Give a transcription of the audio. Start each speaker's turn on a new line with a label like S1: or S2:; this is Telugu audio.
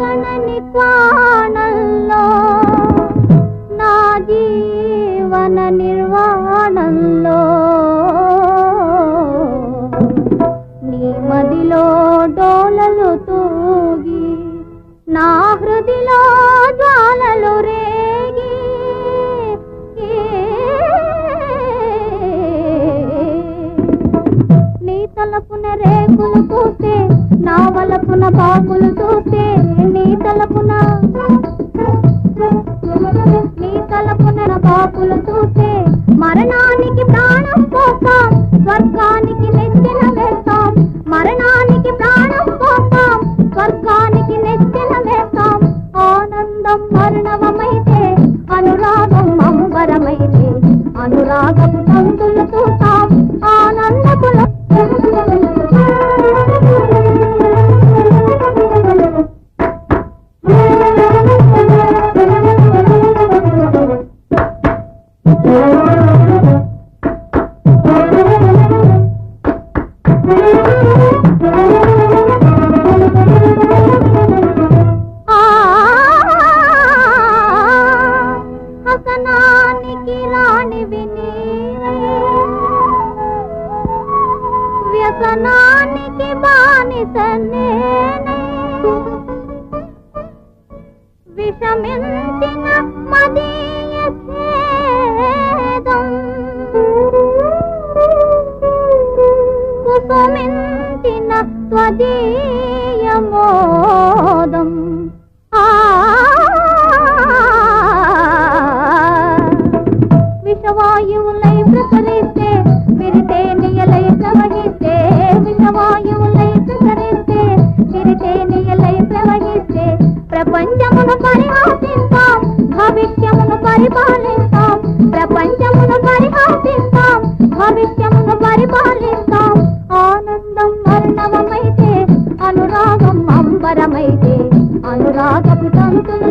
S1: కంకణ క్వాణంలో నా జీవన నిర్వాణంలో. నీ మదిలో డోలలు తూగి నా హృదిలో జ్వాలలు రేగి నీ తలపున రేకులు చూస్తే నా వలపున పాకులు చూస్తే తలపున వ్యసనానికి బానిస నేనే విషమించిన మదీయ ఖేదం కుసుమించిన త్వదీయ మోదం. ఆ విరితే నియలై ప్రవహిస్తే ప్రపంచమును పరిహాసిస్తాం భవిష్యమును పరిపాలిస్తాం ప్రపంచమును పరిహాసిస్తాం భవిష్యమును పరిపాలిస్తాం. ఆనందం వర్ణవమైతే అనురాగం అంబరమైతే అనురాగపు తంతులు